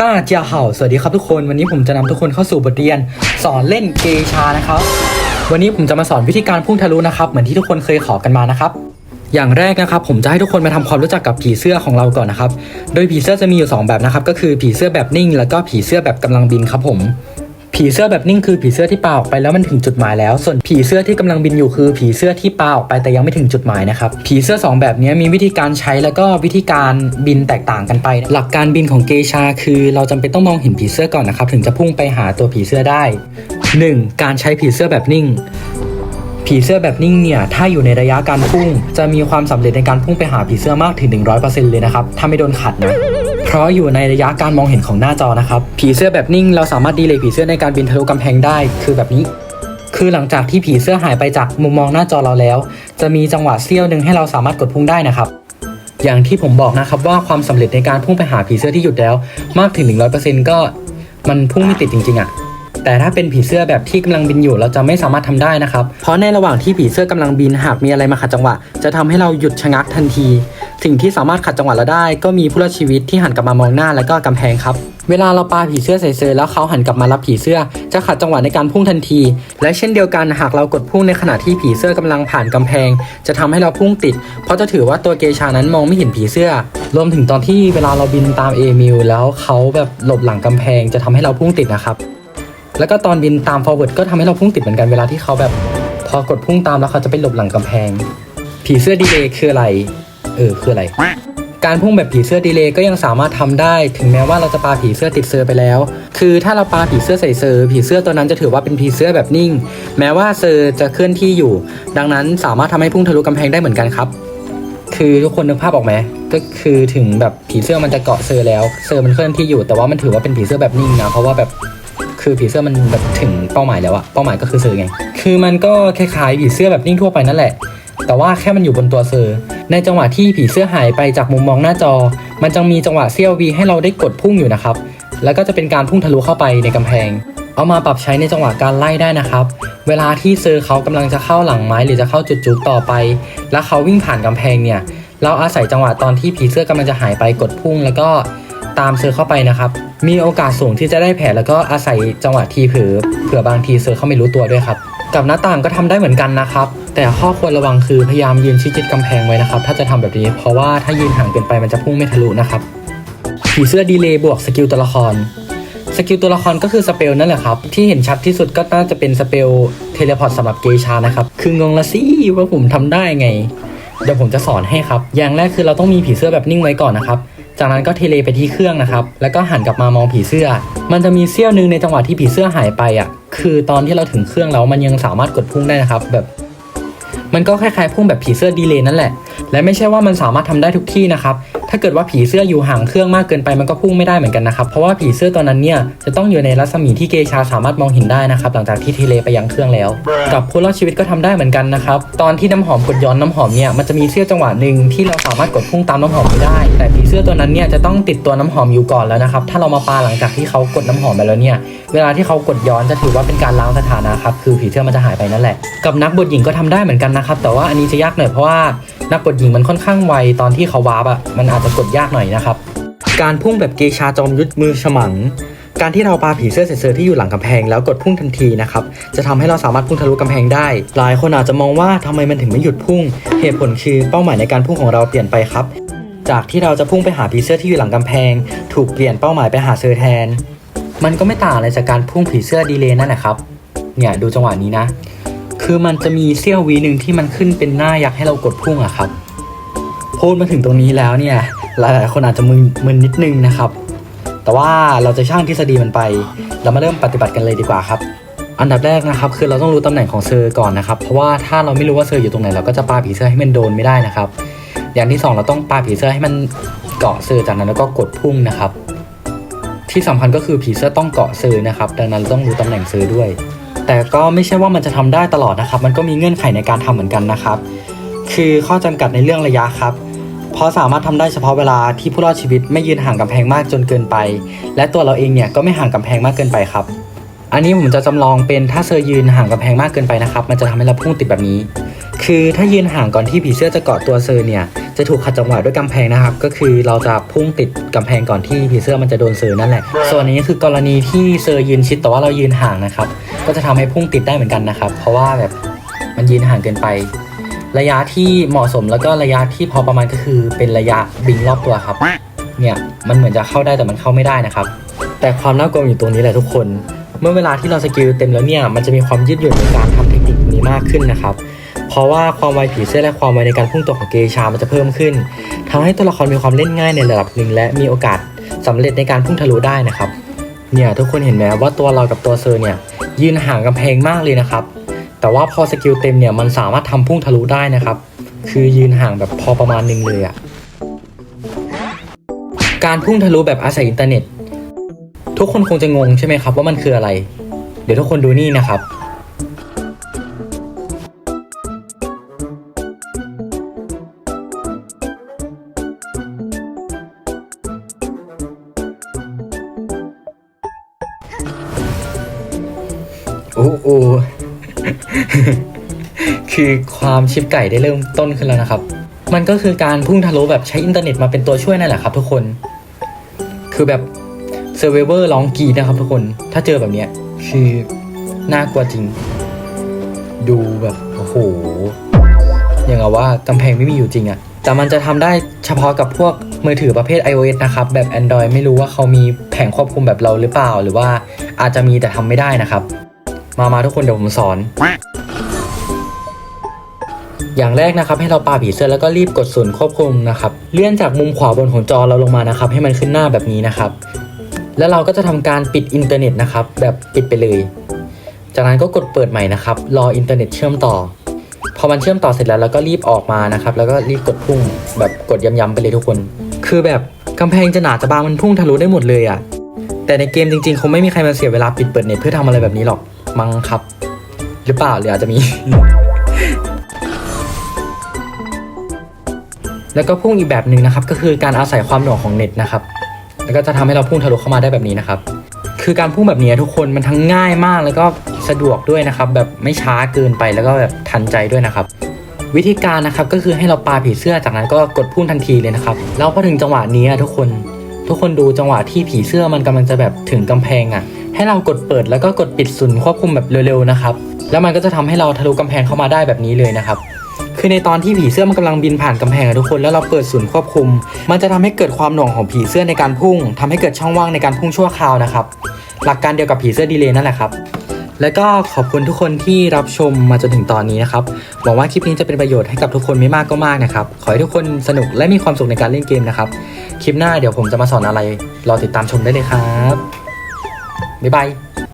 ต้าเจียเห่าสวัสดีครับทุกคน วันนี้ผมจะนำทุกคนเข้าสู่บทเรียน สอนเล่นเกชานะครับ วันนี้ผมจะมาสอนวิธีการพุ่งทะลุนะครับ เหมือนที่ทุกคนเคยขอกันมานะครับ อย่างแรกนะครับ ผมจะให้ทุกคนมาทำความรู้จักกับผีเสื้อของเราก่อนนะครับ โดยผีเสื้อจะมีอยู่ 2 แบบนะครับ ก็คือผีเสื้อแบบนิ่ง แล้วก็ผีเสื้อแบบกำลังบินครับผม ผีเสื้อแบบนิ่งคือผีเสื้อที่ปาออกไปแล้วมันถึงจุดหมายแล้ว ส่วนผีเสื้อที่กำลังบินอยู่คือ ผีเสื้อที่ปาออกไปแต่ยังไม่ถึงจุดหมายนะครับ ผีเสื้อสองแบบนี้มีวิธีการใช้แล้วก็วิธีการบินแตกต่างกันไป หลักการบินของเกชา คือเราจำเป็นต้องมองเห็นผีเสื้อก่อนนะครับ ถึงจะพุ่งไปหาตัวผีเสื้อได้ 1. การใช้ผีเสื้อแบบนิ่งผีเสื้อแบบนิ่งเนี่ย ถ้าอยู่ในระยะการพุ่ง จะมีความสำเร็จในการพุ่งไปหาผีเสื้อมากถึง 100%เลยนะครับ ถ้าไม่โดนขัดนะ ราะอยู่ในระยะการมองเห็นของหน้าจอนะครับ ผีเสื้อแบบนิ่งเราสามารถดีเลย์ผีเสื้อในการบินทะลุกำแพงได้ คือแบบนี้ คือหลังจากที่ผีเสื้อหายไปจากมุมมองหน้าจอเราแล้ว จะมีจังหวะเสี้ยวหนึ่งให้เราสามารถกดพุ่งได้นะครับ อย่างที่ผมบอกนะครับว่าความสำเร็จในการพุ่งไปหาผีเสื้อที่หยุดแล้ว มากถึง 100%ก็มันพุ่งไม่ติดจริงๆอะ่ะแต่ถ้าเป็นผีเสื้อแบบที่กำลังบินอยู่เราจะไม่สามารถทำได้นะครับ เพราะในระหว่างที่ผีเสื้อกำลังบินหากมีอะไรมาขัดจังหวะ จะทำให้เราหยุดชะงักทันที สิ่งที่สามารถขัดจังหวะเราได้ ก็มีผู้รอดชีวิตที่หันกลับมามองหน้าและก็กำแพงครับเวลาเราปาผีเสื้อใส่เซอร์แล้วเขาหันกลับมารับผีเสื้อ จะขัดจังหวะในการพุ่งทันที และเช่นเดียวกันหากเรากดพุ่งในขณะที่ผีเสื้อกำลังผ่านกำแพง จะทำให้เราพุ่งติด เพราะจะถือว่าตัวเกชานั้นมองไม่เห็นผีเสื้อ รวมถึงตอนที่เวลาเราบินตามเอมิลแล้วเขาแบบหลบหลังกำแพง จะทำให้เราพุ่งติดนะครับ แล้วก็ตอนบินตาม forward ก็ทำให้เราพุ่งติดเหมือนกันเวลาที่เขาแบบ พอกดพุ่งตามแล้วเขาจะไปหลบหลังกำแพง ผีเสื้อดีเลย์คืออะไร เออคืออะไร การพุ่งแบบผีเสื้อดีเลย์ก็ยังสามารถทำได้ ถึงแม้ว่าเราจะปาผีเสื้อติดเซอร์ไปแล้ว คือถ้าเราปาผีเสื้อใส่เซอร์ผีเสื้อตัวนั้นจะถือว่าเป็นผีเสื้อแบบนิ่ง แม้ว่าเซอร์จะเคลื่อนที่อยู่ ดังนั้นสามารถทำให้พุ่งทะลุกำแพงได้เหมือนกันครับ คือทุกคนนึกภาพออกไหมก็คือถึงแบบผีเสื้อมันจะเกาะเซอร์แล้วเซอร์มันเคลื่อนที่อยู่ แต่ว่ามันถือว่าเป็นผีเสื้อแบบนิ่งนะเพราะว่าแบบคือผีเสื้อมันแบบถึงเป้าหมายแล้วอะเป้าหมายก็คือเซอร์ไง คือมันก็คล้ายๆผีเสื้อแบบนิ่งทั่วไปนั่นแหละ แต่ว่าแค่มันอยู่บนตัวเซอร์ ในจังหวะที่ผีเสื้อหายไปจากมุมมองหน้าจอ มันจะมีจังหวะเซียววีให้เราได้กดพุ่งอยู่นะครับ แล้วก็จะเป็นการพุ่งทะลุเข้าไปในกำแพง เอามาปรับใช้ในจังหวะการไล่ได้นะครับ เวลาที่เซอร์เขากำลังจะเข้าหลังไม้หรือจะเข้าจุดจุกต่อไป แล้วเขาวิ่งผ่านกำแพงเนี่ย เราอาศัยจังหวะตอนที่ผีเสื้อกำลังจะหายไปกดพุ่ง แล้วก็ตามเซอร์เข้าไปนะครับ มีโอกาสสูงที่จะได้แผลแล้วก็อาศัยจังหวะทีเผลอเผื่อบางทีเซอร์เขาไม่รู้ตัวด้วยครับ กับหน้าต่างก็ทำได้เหมือนกันนะครับ แต่ข้อควรระวังคือพยายามยืนชิดๆกำแพงไว้นะครับ ถ้าจะทำแบบนี้ เพราะว่าถ้ายืนห่างเกินไปมันจะพุ่งไม่ทะลุนะครับผีเสื้อดีเลย์บวกสกิลตัวละครสกิลตัวละครก็คือสเปลนั่นแหละครับ ที่เห็นชัดที่สุดก็น่าจะเป็นสเปลเทเลพอร์ตสำหรับเกชานะครับ คืองงละสิว่าผมทำได้ไง เดี๋ยวผมจะสอนให้ครับ อย่างแรกคือเราต้องมีผีเสื้อแบบนิ่งไว้ก่อนนะครับ จากนั้นก็เทเลไปที่เครื่องนะครับ แล้วก็หันกลับมามองผีเสื้อ มันจะมีเสี้ยวนึงในจังหวะที่ผีเสื้อหายไปอะ คือตอนที่เราถึงเครื่องแล้วมันยังสามารถกดพุ่งได้นะครับ แบบมันก็คล้ายๆพุ่งแบบผีเสื้อดีเลย์นั่นแหละ และไม่ใช่ว่ามันสามารถทำได้ทุกที่นะครับ ถ้าเกิดว่าผีเสื้ออยู่ห่างเครื่องมากเกินไปมันก็พุ่งไม่ได้เหมือนกันนะครับ เพราะว่าผีเสื้อตัวนั้นเนี่ยจะต้องอยู่ในรัศมีที่เกชาสามารถมองเห็นได้นะครับ หลังจากที่เทเลไปยังเครื่องแล้ว กับผู้รอดชีวิตก็ทำได้เหมือนกันนะครับ ตอนที่น้ำหอมกดย้อนน้ำหอมเนี่ยมันจะมีเสี้ยวจังหวะหนึ่งที่เราสามารถกดพุ่งตามน้ำหอมไปได้ แต่ผีเสื้อตัวนั้นเนี่ยจะต้องติดตัวน้ำหอมอยู่ก่อนแล้วนะครับ ถ้าเรามาปาหลังจากที่เขากดน้ำหอมไปแล้วเนี่ย เวลาที่เขากดย้อนจะถือว่าเป็นการล้างสถานะครับ คือผีเสื้อมันจะหายไปนั่นแหละ กับนักบทหญิงก็ทำได้เหมือนกันนะครับ แต่ว่าอันนี้จะยากหน่อยเพราะว่านักบทหญิงมันค่อนข้างไวตอนที่เขาวาร์ปอะ มันอาจจะกดยากหน่อยนะครับ การพุ่งแบบเกชาจอมยุทธมือฉมัง การที่เราปาผีเสื้อเซอร์ที่อยู่หลังกำแพงแล้วกดพุ่งทันทีนะครับ จะทำให้เราสามารถพุ่งทะลุกำแพงได้ หลายคนอาจจะมองว่าทำไมมันถึงไม่หยุดพุ่ง เหตุผลคือเป้าหมายในการพุ่งของเราเปลี่ยนไปครับ จากที่เราจะพุ่งไปหาผีเสื้อที่อยู่หลังกำแพง ถูกเปลี่ยนเป้าหมายไปหาเซอร์แทน มันก็ไม่ต่างอะไรจากการพุ่งผีเสื้อดีเลย์นั่นแหละครับเนี่ยดูจังหวะนี้นะ คือมันจะมีเสี้ยววีหนึ่งที่มันขึ้นเป็นหน้ายักษ์ให้เรากดพุ่งอะครับ พูดมาถึงตรงนี้แล้วเนี่ยหลายๆคนอาจจะมึนมึนนิดนึงนะครับ แต่ว่าเราจะช่างทฤษฎีมันไป เรามาเริ่มปฏิบัติกันเลยดีกว่าครับ อันดับแรกนะครับ คือเราต้องรู้ตำแหน่งของเซอร์ก่อนนะครับ เพราะว่าถ้าเราไม่รู้ว่าเซอร์อยู่ตรงไหนเราก็จะปาผีเสื้อให้มันโดนไม่ได้นะครับ อย่างที่สองเราต้องปาผีเสื้อให้มันเกาะเซอร์จากนั้นแล้วก็กดพุ่งนะครับ ที่สำคัญก็คือผีเสื้อต้องเกาะเซอร์นะครับ ดังนั้นเราต้องรู้ตำแหน่งเซอร์ด้วย แต่ก็ไม่ใช่ว่ามันจะทำได้ตลอดนะครับ มันก็มีเงื่อนไขในการทำเหมือนกันนะครับ คือข้อจำกัดในเรื่องระยะครับ เพราะสามารถทำได้เฉพาะเวลาที่ผู้รอดชีวิตไม่ยืนห่างกำแพงมากจนเกินไป และตัวเราเองเนี่ยก็ไม่ห่างกำแพงมากเกินไปครับ อันนี้ผมจะจำลองเป็นถ้าเซอร์ยืนห่างกำแพงมากเกินไปนะครับ มันจะทำให้เราพุ่งติดแบบนี้ คือถ้ายืนห่างก่อนที่ผีเสื้อจะเกาะตัวเซอร์เนี่ยจะถูกขัดจังหวะด้วยกำแพงนะครับ ก็คือเราจะพุ่งติดกำแพงก่อนที่ผีเสื้อมันจะโดนเซอร์นั่นแหละ ส่วนนี้คือกรณีที่เซอร์ยืนชิดแต่ว่าเรายืนห่างนะครับ ก็จะทำให้พุ่งติดได้เหมือนกันนะครับ เพราะว่าแบบมันยืนห่างเกินไป ระยะที่เหมาะสมแล้วก็ระยะที่พอประมาณก็คือเป็นระยะบิงรอบตัวครับ เนี่ยมันเหมือนจะเข้าได้แต่มันเข้าไม่ได้นะครับ แต่ความน่ากลัวอยู่ตรงนี้แหละทุกคน เมื่อเวลาที่เราสกิลเต็มแล้วเนี่ยมันจะมีความยืดหยุ่นในการทำเทคนิคนี้มากขึ้นนะครับ เพราะว่าความไวผีเสื้อและความไวในการพุ่งตัวของเกชามันจะเพิ่มขึ้นทำให้ตัวละครมีความเล่นง่ายในระดับหนึ่งและมีโอกาสสำเร็จในการพุ่งทะลุได้นะครับเนี่ยทุกคนเห็นไหมว่าตัวเรากับตัวเซอร์เนี่ยยืนห่างกำแพงมากเลยนะครับ แต่ว่าพอสกิลเต็มเนี่ยมันสามารถทำพุ่งทะลุได้นะครับ คือยืนห่างแบบพอประมาณหนึงเลยอะการพุ่งทะลุแบบอาศัยอินเทอร์เน็ต ทุกคนคงจะงงใช่ไหมครับว่ามันคืออะไร เดี๋ยวทุกคนดูนี่นะครับโอ้โอ คือความชิปไก่ได้เริ่มต้นขึ้นแล้วนะครับ มันก็คือการพุ่งทะลุแบบใช้อินเทอร์เน็ตมาเป็นตัวช่วยนั่นแหละครับทุกคน คือแบบเซอร์เวเวอร์ร้องกรีดนะครับทุกคน ถ้าเจอแบบเนี้ยคือน่ากลัวจริง ดูแบบโอ้โหอย่างกับว่ากำแพงไม่มีอยู่จริงอะแต่มันจะทำได้เฉพาะกับพวกมือถือประเภท iOS นะครับ แบบ Android ไม่รู้ว่าเขามีแผงควบคุมแบบเราหรือเปล่า หรือว่าอาจจะมีแต่ทำไม่ได้นะครับ มามาทุกคนเดี๋ยวผมสอน อย่างแรกนะครับ ให้เราปาผีเสื้อแล้วก็รีบกดส่วนย์ควบคุมนะครับ เลื่อนจากมุมขวาบนของจอเราลงมานะครับ ให้มันขึ้นหน้าแบบนี้นะครับ แล้วเราก็จะทำการปิดอินเทอร์เน็ตนะครับ แบบปิดไปเลย จากนั้นก็กดเปิดใหม่นะครับ รออินเทอร์เน็ตเชื่อมต่อ พอมันเชื่อมต่อเสร็จแล้วเราก็รีบออกมานะครับ แล้วก็รีบกดพุ่งแบบกดย้ำๆไปเลยทุกคน คือแบบกำแพงจะหนาจะบางมันพุ่งทะลุได้หมดเลยอะ่ะ แต่ในเกมจริงๆ คงไม่มีใครมาเสียเวลาปิดเปิดเน็ตเพื่อทำอะไรแบบนี้หรอก มั้งครับ หรือเปล่าหรืออาจจะมี แล้วก็พุ่งอีกแบบหนึ่งนะครับ ก็คือการอาศัยความหน่วงของเน็ตนะครับ แล้วก็จะทำให้เราพุ่งทะลุเข้ามาได้แบบนี้นะครับ คือการพุ่งแบบนี้ทุกคนมันทั้งง่ายมากแล้วก็สะดวกด้วยนะครับ แบบไม่ช้าเกินไปแล้วก็แบบทันใจด้วยนะครับวิธีการนะครับก็คือให้เราปาผีเสื้อจากนั้นก็กดพุ่งทันทีเลยนะครับ แล้วพอถึงจังหวะนี้ทุกคน ทุกคนดูจังหวะที่ผีเสื้อมันกำลังจะแบบถึงกำแพงอะ ให้เรากดเปิดแล้วก็กดปิดศูนย์ควบคุมแบบเร็วๆนะครับ แล้วมันก็จะทำให้เราทะลุกำแพงเข้ามาได้แบบนี้เลยนะครับ คือในตอนที่ผีเสื้อมันกำลังบินผ่านกำแพงอะทุกคนแล้วเราเปิดศูนย์ควบคุม มันจะทำให้เกิดความหน่วงของผีเสื้อในการพุ่งทำให้เกิดช่องว่างในการพุ่งชั่วคราวนะครับ หลักการเดียวกับผีเสื้อดีเลย์นั่นแหละครับ และก็ขอบคุณทุกคนที่รับชมมาจนถึงตอนนี้นะครับ หวังว่าคลิปนี้จะเป็นประโยชน์ให้กับทุกคนไม่มากก็มากนะครับ ขอให้ทุกคนสนุกและมีความสุขในการเล่นเกมนะครับ คลิปหน้าเดี๋ยวผมจะมาสอนอะไร รอติดตามชมได้เลยครับ บ๊ายบาย